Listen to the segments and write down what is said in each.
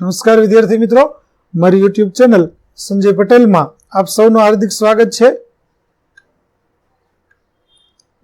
નમસ્કાર વિદ્યાર્થી મિત્રો. મારી યુટ્યુબ ચેનલ સંજય પટેલમાં આપ સૌનું હાર્દિક સ્વાગત છે.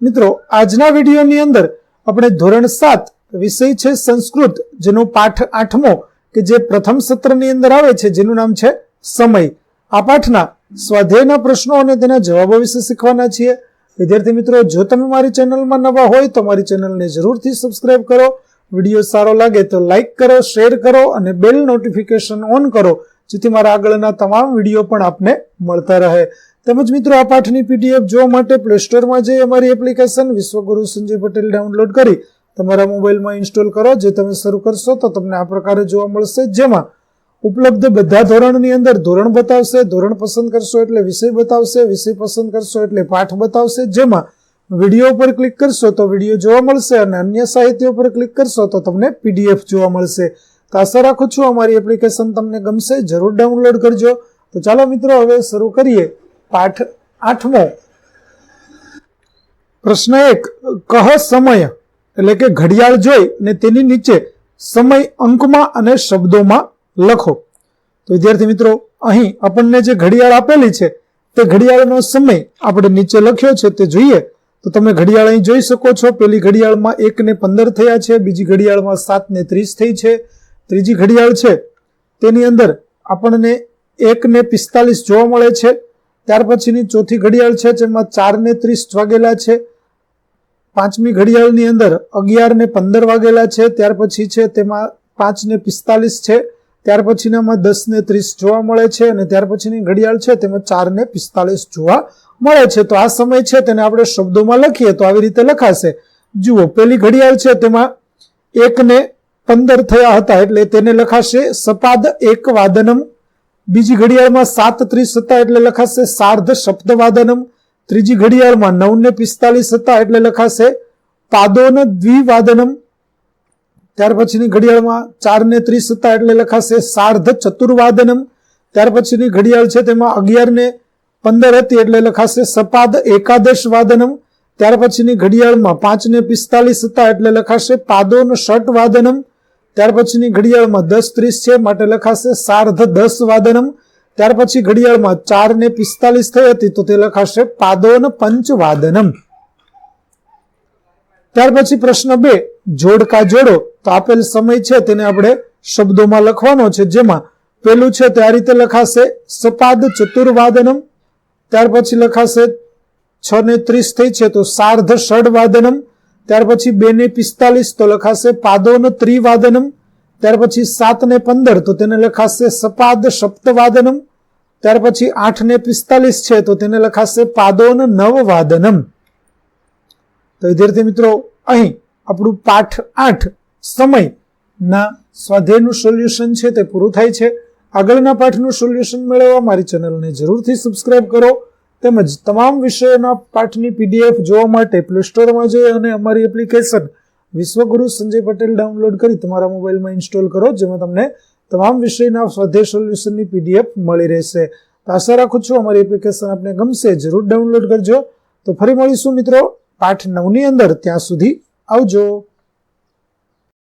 મિત્રો, આજના વિડીયોની અંદર આપણે ધોરણ સાત વિષય છે સંસ્કૃત, જેનો પાઠ આઠમો કે જે પ્રથમ સત્રની અંદર આવે છે, જેનું નામ છે સમય. આ પાઠના સ્વાધ્યાયના પ્રશ્નો અને તેના જવાબો વિશે શીખવાના છીએ. વિદ્યાર્થી મિત્રો, જો તમે મારી ચેનલમાં નવા હોય તો મારી ચેનલને જરૂરથી સબસ્ક્રાઇબ કરો વીડિયો સારો લાગે તો લાઈક કરો શેર કરો અને બેલ નોટિફિકેશન ઓન કરો, જેથી મારા આગળના તમામ વીડિયો પણ આપને મળતા રહે. તેમજ મિત્રો, આ પાઠની પીડીએફ જોવા માટે પ્લે સ્ટોરમાં જઈ અમારી એપ્લિકેશન વિશ્વગુરુ સંજય પટેલ ડાઉનલોડ કરી તમારા મોબાઈલમાં ઇન્સ્ટોલ કરો, જે તમે શરૂ કરશો તો તમને આ પ્રકારે જોવા મળશે. જેમાં ઉપલબ્ધ બધા ધોરણની અંદર ધોરણ બતાવશે, ધોરણ પસંદ કરશો એટલે વિષય બતાવશે, વિષય પસંદ કરશો એટલે પાઠ બતાવશે. જેમાં વીડિયો પર ક્લિક કરશો તો વીડિયો જોવા મળશે અને અન્ય સાહિત્ય પર ક્લિક કરશો તો તમને પીડીએફ જોવા મળશે. તો આશા રાખું છું અમારી એપ્લિકેશન તમને ગમશે, જરૂર ડાઉનલોડ કરજો. તો ચાલો મિત્રો, હવે શરૂ કરીએ. પાઠ આઠમો. પ્રશ્ન એક, કહ સમય એટલે કે ઘડિયાળ જોઈ અને તેની નીચે સમય અંકમાં અને શબ્દોમાં લખો. તો વિદ્યાર્થી મિત્રો, અહીં આપણને જે ઘડિયાળ આપેલી છે, તે ઘડિયાળનો સમય આપણે નીચે લખ્યો છે, તે જોઈએ. તો તમે ઘડિયાળ અહીં જોઈ શકો છો. પેલી ઘડિયાળમાં એક ને પંદર થયા છે, બીજી ઘડિયાળમાં સાત ને ત્રીસ થઈ છે. ત્રીજી ઘડિયાળ છે, તેની અંદર આપણને એક ને પિસ્તાલીસ જોવા મળે છે. ત્યાર પછીની ચોથી ઘડિયાળ છે, જેમાં ચાર ને ત્રીસ વાગેલા છે. પાંચમી ઘડિયાળની અંદર અગિયાર ને પંદર વાગેલા છે. ત્યાર પછી છે, તેમાં પાંચ ને પિસ્તાલીસ છે. ત્યાર પછીનામાં દસ ને ત્રીસ જોવા મળે છે અને ત્યાર પછીની ઘડિયાળ છે તેમાં ચાર ને પિસ્તાલીસ જોવા મળે છે. તો આ સમય છે તેને આપણે શબ્દોમાં લખીએ તો આવી રીતે લખાશે. જુઓ પેલી ઘડિયાળ છે તેમાં એક ને પંદર થયા હતા એટલે તેને લખાશે સપાદ એક વાદનમ બીજી ઘડિયાળમાં સાત ત્રીસ હતા એટલે લખાશે સાર્ધ શબ્દવાદનમ. ત્રીજી ઘડિયાળમાં નવ ને પિસ્તાલીસ હતા એટલે લખાશે પાદોન દ્વિવાદનમ. ત્યાર પછીની ઘડિયાળમાં ચાર ને ત્રીસ હતા એટલે લખાશે સાર્ધ ચતુર્વાદનમ. ત્યાર પછીની ઘડિયાળ છે તેમાં અગિયાર ને પંદર હતી એટલે લખાશે સપાદ એકાદશ વાદનમ ત્યાર પછીની ઘડિયાળમાં પાંચ ને પિસ્તાલીસ હતા એટલે લખાશે પાદોન ષટ વાદનમ ત્યાર પછીની ઘડિયાળમાં દસ ત્રીસ છે માટે લખાશે સાર્ધ દસ વાદનમ ત્યાર પછી ઘડિયાળમાં ચાર ને પિસ્તાલીસ થઈ હતી તો તે લખાશે પાદોન પંચ વાદનમ ત્યાર પછી પ્રશ્ન બે, જોડકા જોડો. તો આપેલ સમય છે તેને આપણે શબ્દોમાં લખવાનો છે. જેમાં પેલું છે તે આ રીતે લખાશે, સપાદ ચતુર્વાદનમ, ત્યાર પછી લખાશે, છ ને ત્રીસ થઈ છે તો સાર્ધ ષડવાદનમ, ત્યાર પછી બે ને પિસ્તાલીસ તો લખાશે પાદોન ત્રિવાદનમ, ત્યાર પછી સાત ને પંદર તો તેને લખાશે સપાદ સપ્તવાદનમ, ત્યાર પછી આઠ ને પિસ્તાલીસ છે તો તેને લખાશે પાદોન નવ વાદનમ તો વિદ્યાર્થી મિત્રો, અહીં આપણું પાઠ આઠ સમય ના સ્વાધ્યાયનું સોલ્યુશન છે તે પૂરું થાય છે. આગળના પાઠનું સોલ્યુશન મેળવવા મારી ચેનલને જરૂરથી સબસ્ક્રાઇબ કરો. તેમજ તમામ વિષયોના પાઠની પીડીએફ જોવા માટે પ્લે સ્ટોરમાં જઈ અને અમારી એપ્લિકેશન વિશ્વગુરુ સંજય પટેલ ડાઉનલોડ કરી તમારા મોબાઈલમાં ઇન્સ્ટોલ કરો, જેમાં તમને તમામ વિષયના સ્વાધ્યાય સોલ્યુશનની પીડીએફ મળી રહેશે. તો આશા રાખું છું અમારી એપ્લિકેશન આપને ગમશે, જરૂર ડાઉનલોડ કરજો. તો ફરી મળીશું મિત્રો, પાઠ નવની અંદર, ત્યાં સુધી આવજો.